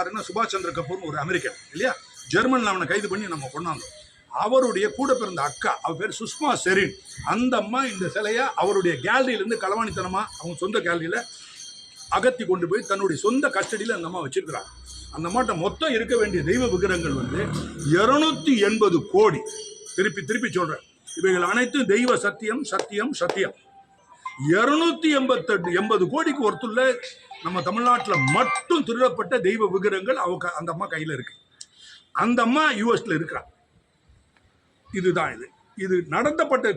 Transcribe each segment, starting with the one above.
யாருன்னா சுபாஷ் சந்திர கபூர் ஒரு அமெரிக்கன் இல்லையா? ஜெர்மனில் அவனை கைது பண்ணி நம்ம கொண்டாந்தோம் அவருடைய கூட பிறந்த அக்கா அவ பேர் சுஷ்மா செரின். அந்த அம்மா இந்த சிலையை அவருடைய கேலரியிலேருந்து களவாணித்தனமா அவங்க சொந்த கேலரியில அகத்தி கொண்டு போய் தன்னுடைய சொந்த கஸ்டடியில் அந்த அம்மா வச்சிருக்கிறாங்க. அந்த அம்மாட்ட மொத்தம் இருக்க வேண்டிய தெய்வ விக்கிரகங்கள் வந்து இருநூத்தி எண்பது கோடி. திருப்பி திருப்பி சொல்றேன். இவைகள் அனைத்தும் தெய்வ சத்தியம் சத்தியம் சத்தியம். இருநூத்தி எண்பத்தெட்டு எண்பது கோடிக்கு ஒருத்துள்ள நம்ம தமிழ்நாட்டில் மட்டும் திருடப்பட்ட தெய்வ விக்கிரங்கள் அவங்க அந்த அம்மா கையில் இருக்கு. அந்த அம்மா யூஎஸ்ல இருக்கிறா. இதுதான் இது. இது நடத்தப்பட்ட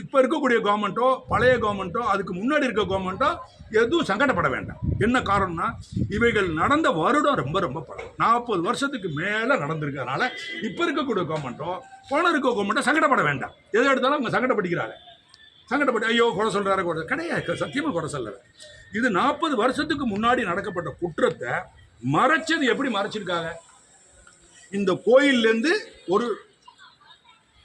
இப்போ இருக்கக்கூடிய கவர்மெண்ட்டோ பழைய கவர்மெண்ட்டோ அதுக்கு முன்னாடி இருக்க கவர்மெண்ட்டோ எதுவும் சங்கடப்பட வேண்டாம். என்ன காரணம்னா இவைகள் நடந்த வருடம் ரொம்ப ரொம்ப பழம் நாற்பது வருஷத்துக்கு மேலே நடந்திருக்கிறதுனால இப்போ இருக்கக்கூடிய கவர்மெண்ட்டோ பணம் இருக்க கவர்மெண்ட்டோ சங்கடப்பட வேண்டாம். எதை எடுத்தாலும் அவங்க சங்கடப்பட்டுக்கிறாங்க. சங்கடப்பட்டு ஐயோ குறை சொல்கிறாரு குறை கிடையாது சத்தியமாக குறை சொல்லலை. இது நாற்பது வருஷத்துக்கு முன்னாடி நடக்கப்பட்ட குற்றத்தை மறைச்சது எப்படி மறைச்சிருக்காங்க? இந்த கோயில்லேருந்து ஒரு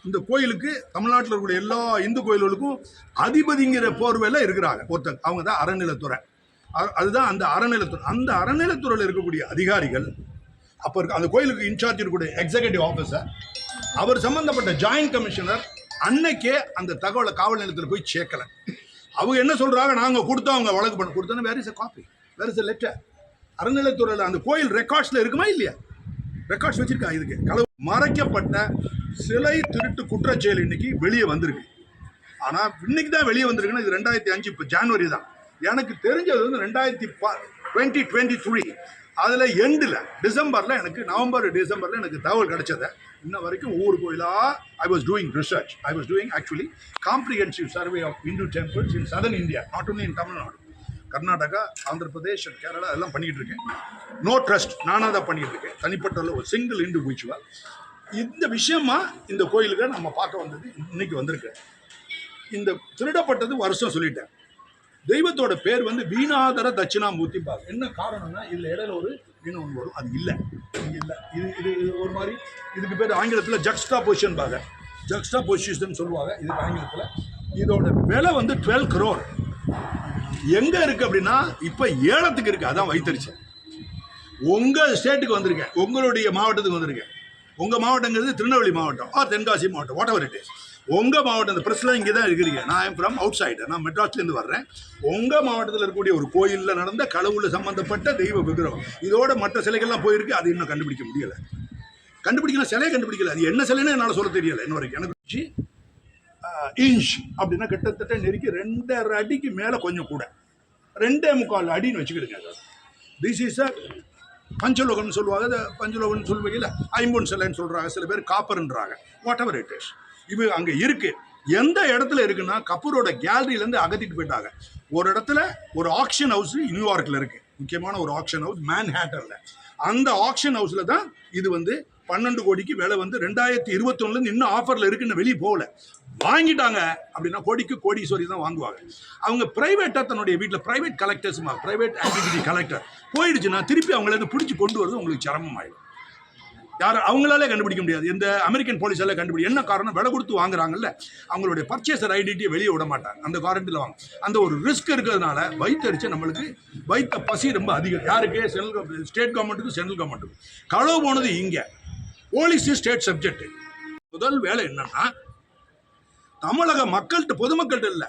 இந்த கோயிலுக்கு தமிழ்நாட்டில் இருக்கக்கூடிய எல்லா இந்து கோயில்களுக்கும் அதிபதிங்கிற போர்வையில் இருக்கிறாங்க. ஒருத்தர் அவங்க தான் அறநிலைத்துறை அதுதான் அந்த அறநிலைத்துறை அந்த அறநிலைத்துறையில் இருக்கக்கூடிய அதிகாரிகள் அப்போ இருக்க அந்த கோயிலுக்கு இன்சார்ஜ் இருக்கக்கூடிய எக்ஸிகூட்டிவ் ஆஃபீஸர் அவர் சம்பந்தப்பட்ட ஜாயின்ட் கமிஷனர் அன்னைக்கே அந்த தகவலை காவல் நிலையத்தில் போய் சேர்க்கல. அவங்க என்ன சொல்கிறாங்க நாங்கள் கொடுத்தோம் அவங்க வழக்கு பண்ண கொடுத்தோன்னு where is a copy where is a letter அறநிலைத்துறையில் அந்த கோயில் ரெக்கார்ட்ஸில் இருக்குமா இல்லையா? ரெக்கார்ட்ஸ் வச்சுருக்காங்க இதுக்கு. களவு மறைக்கப்பட்ட சிலை திருட்டு குற்றச்செயல் இன்னைக்கு வெளியே வந்திருக்கு. ஆனால் இன்னைக்கு தான் வெளியே வந்திருக்குன்னா இது ரெண்டாயிரத்தி அஞ்சு இப்போ ஜான்வரி தான். எனக்கு தெரிஞ்சது வந்து ரெண்டாயிரத்தி பா டுவெண்ட்டி டுவெண்ட்டி த்ரீ அதில் எண்டில் டிசம்பரில் எனக்கு நவம்பர் டிசம்பரில் எனக்கு தகவல் கிடச்சதை இன்ன வரைக்கும் ஒவ்வொரு கோயிலாக I was doing research I was doing actually comprehensive survey of Hindu temples in southern India not only in Tamil Nadu Karnataka Andhra Pradesh and Kerala அதெல்லாம் பண்ணிக்கிட்டு இருக்கேன் நோ ட்ரஸ்ட் நானாக தான் பண்ணிகிட்டு இருக்கேன் தனிப்பட்ட ஒரு சிங்கிள் இண்டிவிஜுவல் இந்த விஷயமா இந்த கோயிலுக்கு நம்ம பார்க்க வந்தது இன்னைக்கு வந்திருக்கு இந்த திருடப்பட்டது வருஷம் சொல்லிட்டேன். தெய்வத்தோட பேர் வந்து வீணாதர தட்சிணாமூர்த்தி பார் என்ன காரணம்னா இதில் இடையில ஒரு அப்படின்னு ஒன்று வரும் அது இல்லை. இல்லை. இது இது இது ஒரு மாதிரி இதுக்கு பேர் ஆங்கிலத்தில் ஜக்ஸ்டா பொசிஷன் பாக ஜக்ஸ்டா பொசிஷன் சொல்லுவாங்க. இதுக்கு ஆங்கிலத்தில். இதோட விலை வந்து டுவெல் க்ரோர் எங்கே இருக்குது அப்படின்னா இப்போ ஏலத்துக்கு இருக்குது அதான் வைத்தறிச்சல். உங்கள் ஸ்டேட்டுக்கு வந்திருக்கேன். உங்களுடைய மாவட்டத்துக்கு வந்திருக்கேன். உங்கள் மாவட்டங்கிறது திருநெல்வேலி மாவட்டம். ஆர் தென்காசி மாவட்டம். வாட் எவர் இட் இஸ் உங்கள் மாவட்டம் இந்த இங்கே தான் இருக்கிறீங்க நான் ஐம் ஃப்ரம் அவுட் சைடு நான் மெட்ராஸ்லேருந்து வர்றேன். உங்கள் மாவட்டத்தில் இருக்கக்கூடிய ஒரு கோயிலில் நடந்த கடவுள் சம்மந்தப்பட்ட தெய்வ விக்கிரகம். இதோட மற்ற சிலைகள்லாம் போயிருக்கு. அது இன்னும் கண்டுபிடிக்க முடியலை. கண்டுபிடிக்கலாம் சிலையை கண்டுபிடிக்கல. அது என்ன சிலைன்னு என்னால் சொல்ல தெரியலை இன்ன வரைக்கும் எனக்கு இன்ச் அப்படின்னா கிட்டத்தட்ட நெருக்கி ரெண்டரை அடிக்கு மேலே கொஞ்சம் கூட. ரெண்டே முக்கால் அடின்னு வச்சுக்கிடுங்க. திஸ் இஸ் அ பஞ்சலோகம்னு சொல்லுவாங்க. பஞ்சலோகம்னு சொல்லுவீங்கல்ல? ஐம்பொன் சிலைன்னு சொல்கிறாங்க சில பேர் காப்பர்ன்றாங்க. வாட் எவர் இட் இஸ் இது அங்கே இருக்கு. எந்த இடத்துல இருக்குன்னா கப்பூரோட கேலரியிலேருந்து அகத்திட்டு போயிட்டாங்க. ஒரு இடத்துல ஒரு ஆக்ஷன் ஹவுஸ் நியூயார்க்கில் இருக்கு. முக்கியமான ஒரு ஆக்ஷன் ஹவுஸ் மேன்ஹேட்டனில் அந்த ஆக்ஷன் ஹவுஸில் தான் இது வந்து பன்னெண்டு கோடிக்கு விலை வந்து ரெண்டாயிரத்தி இருபத்தொன்னுலேருந்து இன்னும் ஆஃபரில் இருக்குன்னு வெளியே போகல. வாங்கிட்டாங்க அப்படின்னா கோடிக்கு கோடீஸ்வரி தான் வாங்குவாங்க. அவங்க பிரைவேட்டாக தன்னுடைய வீட்டில் பிரைவேட் கலெக்டர்ஸுமா பிரைவேட் ஆக்டிவிட்டி கலெக்டர் போயிடுச்சுன்னா திருப்பி அவங்கள பிடிச்சி கொண்டு வரது உங்களுக்கு சிரமமாயிடும். யார் அவங்களாலே கண்டுபிடிக்க முடியாது. இந்த அமெரிக்கன் போலீஸால கண்டுபிடி என்ன காரணம்? விலை கொடுத்து வாங்குறாங்கல்ல. அவங்களுடைய பர்ச்சேசர் ஐடென்டிட்டியை வெளியே விட மாட்டாங்க. அந்த காரண்டில் வாங்க. அந்த ஒரு ரிஸ்க் இருக்கிறதுனால வயிற்றடிச்சு நம்மளுக்கு வயிற்ற பசி ரொம்ப அதிகம். யாருக்கு? சென்ட்ரல் ஸ்டேட் கவர்மெண்ட்டுக்கு சென்ட்ரல் கவர்மெண்ட்டுக்கு களவு போனது இங்கே. போலீஸ் ஸ்டேட் சப்ஜெக்ட் முதல் வேலை என்னன்னா தமிழக மக்கள்கிட்ட பொதுமக்கள்கிட்ட இல்லை.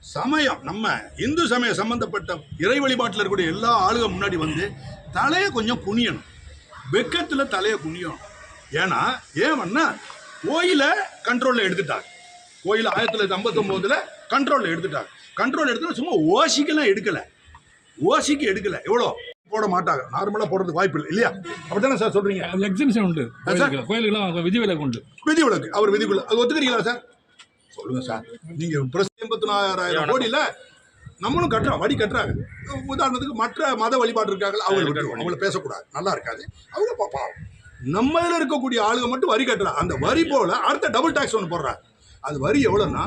சமயம் நம்ம இந்து சமயம் சம்பந்தப்பட்ட இறை வழிபாட்டில் இருக்கக்கூடிய எல்லா ஆளுக முன்னாடி வந்து தலையை கொஞ்சம் குனியணும். வெக்கத்தில் தலையை குனியணும் ஏன்னா ஏன்னா கோயிலை கண்ட்ரோலில் எடுத்துட்டாங்க கோயில் ஆயிரத்தி தொள்ளாயிரத்தி ஐம்பத்தொம்போதில் கண்ட்ரோலில் எடுத்துட்டாங்க கண்ட்ரோல் எடுத்து சும்மா ஓசிக்கெல்லாம் எடுக்கலை. ஓசிக்கு எடுக்கலை. எவ்வளோ? போட மாட்டாங்க. நார்மலாக போடுறதுக்கு வாய்ப்பு இல்லை. இல்லையா? அப்படித்தானே சார் சொல்கிறீங்க எக்ஸிபிஷன் உண்டு. கோயிலுக்குலாம் விதிவிலக்கு உண்டு. விதி விலக்கு. அவர் விதிக்குள்ள. அது ஒத்துக்கிறீங்களா சார்? சொல்லுங்க சார். நீங்க பிரஸ் எண்பத்தி நாலாயிரம் கோடியில நம்மளும் கட்டுறோம் வரி கட்டுறாங்க. உதாரணத்துக்கு மற்ற மத வழிபாடு இருக்காங்க அவங்க விட்டுருவோம். அவங்கள பேசக்கூடாது. நல்லா இருக்காது. அவங்க பாப்பா நம்ம இதுல இருக்கக்கூடிய ஆளுங்க மட்டும் வரி கட்டுறாங்க அந்த வரி போல அடுத்த டபுள் டாக்ஸ் ஒன்று போடுறாங்க. அது வரி எவ்வளோன்னா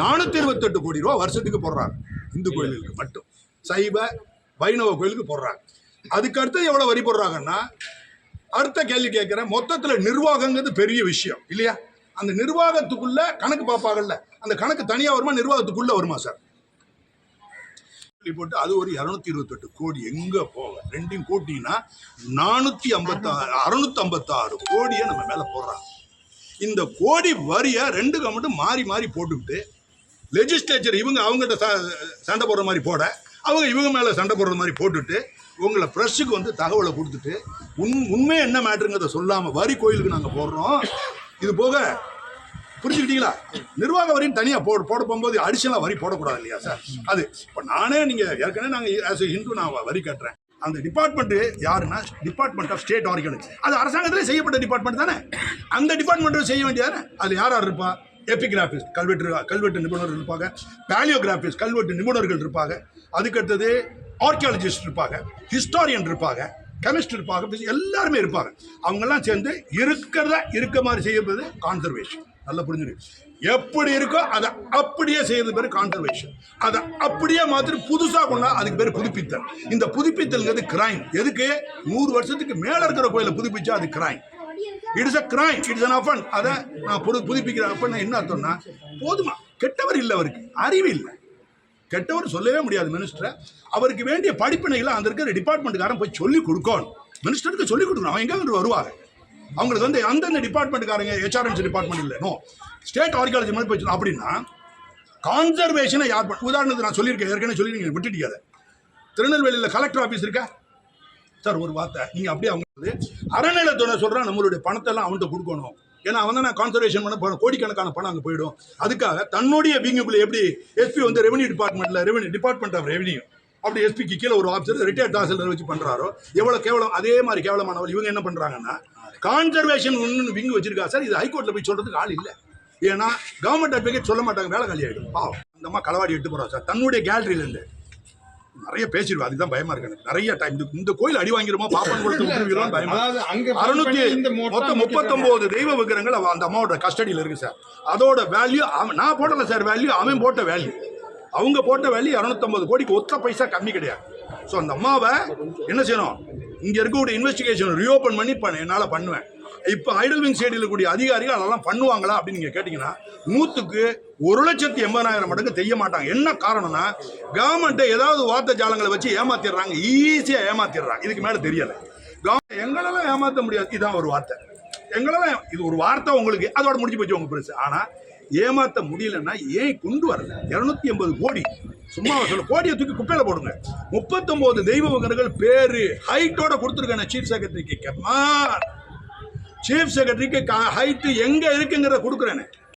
நானூற்றி இருபத்தெட்டு கோடி ரூபா வருஷத்துக்கு போடுறாங்க. இந்து கோயிலுக்கு மட்டும். சைவ வைணவ கோயிலுக்கு போடுறாங்க. அதுக்கு அடுத்து எவ்வளோ வரி போடுறாங்கன்னா அடுத்த கேள்வி கேட்குறேன். மொத்தத்தில் நிர்வாகங்கிறது பெரிய விஷயம் இல்லையா? அந்த நிர்வாகத்துக்குள்ள கணக்கு பார்ப்பாங்கல்ல. அந்த கணக்கு தனியாக வருமா நிர்வாகத்துக்குள்ள வருமா சார்? போட்டு அது ஒரு இரநூத்தி இருபத்தெட்டு கோடி எங்க போக? ரெண்டையும் கூட்டிங்கன்னா நானூத்தி ஐம்பத்தாறு அறுநூத்தி ஐம்பத்தாறு கோடியை நம்ம மேல போடுறாங்க. இந்த கோடி வரியை ரெண்டு கவர்மெண்ட்டும் மாறி மாறி போட்டுக்கிட்டு லெஜிஸ்லேச்சர் இவங்க அவங்ககிட்ட ச- சண்டை போடுற மாதிரி போட அவங்க இவங்க மேலே சண்டை போடுற மாதிரி போட்டுட்டு உங்களை ப்ரெஸ்ஸுக்கு வந்து தகவலை கொடுத்துட்டு உண் உண்மை என்ன மேட்ருங்கிறத சொல்லாமல் வரி கோயிலுக்கு நாங்கள் போடுறோம். இது போக புரிஞ்சுக்கிட்டீங்களா? நிர்வாக வரின்னு தனியாக போட போட போகும்போது அடிஷனலாக வரி போடக்கூடாது இல்லையா சார்? அது இப்போ நானே நீங்கள் ஏற்கனவே நாங்கள் ஆஸ் ஹிந்து நான் வரி கட்டுறேன். அந்த டிபார்ட்மெண்ட் யாருன்னா டிபார்ட்மெண்ட் ஆஃப் ஸ்டேட் ஆர்கனைஸ் அது அரசாங்கத்திலே செய்யப்பட்ட டிபார்ட்மெண்ட் தானே? அந்த டிபார்ட்மெண்ட்டும் செய்ய வேண்டியதானே அது யார் யார் இருப்பா? எபிகிராஃபிஸ்ட் கல்வெட்டு கல்வெட்டு நிபுணர்கள் இருப்பாங்க. பேலியோகிராஃபிஸ்ட் கல்வெட்டு நிபுணர்கள் இருப்பாங்க. அதுக்கடுத்தது ஆர்கியாலஜிஸ்ட் இருப்பாங்க. ஹிஸ்டாரியன் இருப்பாங்க. கெமிஸ்ட் இருப்பாங்க எல்லாருமே இருப்பாங்க. அவங்கெல்லாம் சேர்ந்து இருக்கிறத இருக்க மாதிரி செய்யறது கான்சர்வேஷன் நல்லா புரிஞ்சுது. எப்படி இருக்கோ அதை அப்படியே செய்யறது பேர் கான்சர்வேஷன் அதை அப்படியே மாத்திரி புதுசாக கொண்டா அதுக்கு பேர் புதுப்பித்தல். இந்த புதுப்பித்தல்ங்கிறது கிரைம் எதுக்கு? நூறு வருஷத்துக்கு மேலே இருக்கிற கோயிலை புதுப்பிச்சா அது crime it's a crime it's an offence அதை நான் புது புதுப்பிக்கிறேன் அப்பன்னு என்ன அர்த்தம்னா போதுமா? கெட்டவர் இல்லை அவருக்கு. அறிவு இல்லை. கெட்டவர் சொல்லவே முடியாது மினிஸ்டரை அவருக்கு வேண்டிய படிப்பினைகளை அந்த இருக்கிற டிபார்ட்மெண்ட்டுக்காரன் போய் சொல்லி கொடுக்கணும். மினிஸ்டருக்கு சொல்லி கொடுக்கணும். அவங்க எங்கே வருவார் அவங்களுக்கு வந்து அந்தந்த டிபார்ட்மெண்ட்டுக்காரங்க ஹெச்ஆர்எம்சி டிபார்ட்மெண்ட் இல்லை. நோ. ஸ்டேட் ஆர்காலஜி மாதிரி போய் அப்படின்னா கான்சர்வேஷனை யார் பண்ண உதாரணத்துக்கு நான் சொல்லியிருக்கேன் ஏற்கனவே சொல்லி நீங்கள் விட்டுட்டீங்க அதை. திருநெல்வேலியில் கலெக்டர் ஆஃபீஸ் இருக்கா? சார் ஒரு வார்த்தை. நீங்கள் அப்படியே அவங்க வந்து அறநிலைத்துறை சொல்கிறான் நம்மளுடைய பணத்தெல்லாம் அவன்கிட்ட கொடுக்கணும். ஏன்னா அவன் தான் கான்சர்வேஷன் பண்ண போன கோடிக்கணக்கான பணம் அங்கே போயிடும். அதுக்காக தன்னுடைய விங்குக்குள்ள எப்படி எஸ்பி வந்து ரெவன்யூ டிபார்ட்மெண்ட்டில் ரெவன்யூ டிபார்ட்மெண்ட் ஆஃப் ரெவன்யூ அப்படி எஸ்பிக்கு கீழே ஒரு ஆஃபீஸர் ரிட்டையர்ட் தாசில்தார் வச்சு பண்ணுறாரோ எவ்வளோ கேவலம் அதே மாதிரி கேவலமானவர் இவங்க என்ன பண்ணுறாங்கன்னா கான்சர்வேஷன் ஒன்று விங்கு வச்சிருக்கா சார் இது ஹைகோர்ட்டில் போய் சொல்கிறதுக்கு ஆள் இல்லை. ஏன்னா கவர்மெண்ட் அட்வொகேட் சொல்ல மாட்டாங்க வேலை காலி ஆகிடும் பாவம். இந்த அம்மா களவாடி எடுத்து போகிறோம் சார். தன்னுடைய கேலரியிலேருந்து நிறைய பேசிடுவா அதுதான் பயமா இருக்கு எனக்கு. நிறைய டைம் இந்த- கோயில் அடி வாங்கிருமா பாப்பன் கொடுத்து விட்டுருவீங்களோன்னு பயமா. அறுநூத்தி மொத்தம் முப்பத்தொன்பது தெய்வ விக்கிரங்கள் அந்த அம்மாவோட கஸ்டடியில் இருக்கு சார் அதோட வேல்யூ நான் போடல சார் வேல்யூ அவன் போட்ட வேல்யூ அவங்க போட்ட வேல்யூ இரநூத்தம்பது கோடிக்கு ஒத்த பைசா கம்மி கிடையாது. ஸோ அந்த அம்மாவை என்ன செய்யணும்? இங்க இருக்கக்கூடிய இன்வெஸ்டிகேஷன் பண்ணி பண்ண என்னால் பண்ணுவேன். இப்போ ஐடல் விங் சைடில் கூடிய அதிகாரிகள் அதெல்லாம் பண்ணுவாங்களா அப்படின்னு நீங்கள் கேட்டிங்கன்னா நூற்றுக்கு ஒரு லட்சத்தி எண்பதாயிரம் மடங்கு செய்ய மாட்டாங்க. என்ன காரணம்னா கவர்மெண்ட்டை ஏதாவது வார்த்தை ஜாலங்களை வச்சு ஏமாத்திடுறாங்க. ஈஸியாக ஏமாத்திடுறாங்க. இதுக்கு மேலே தெரியலை. கவர்மெண்ட் எங்களெல்லாம் ஏமாற்ற முடியாது. இதுதான் ஒரு வார்த்தை. எங்களெல்லாம் இது ஒரு வார்த்தை உங்களுக்கு. அதோட முடிஞ்சு போச்சு உங்கள் பெருசு ஆனால் ஏமாற்ற முடியலன்னா ஏன் கொண்டு வரல? இரநூத்தி எண்பது கோடி. சும்மா சொல்ல கோடியை தூக்கி குப்பையில் போடுங்க. முப்பத்தொம்போது தெய்வ விகர்கள் பேரு ஹைட்டோட கொடுத்துருக்கேன் சீஃப் செக்ரட்டரிக்கு கமான் சீஃப் செக்ரட்டரிக்கு ஹைட்டு எங்க இருக்குங்கிறத கொடுக்குறேன்னு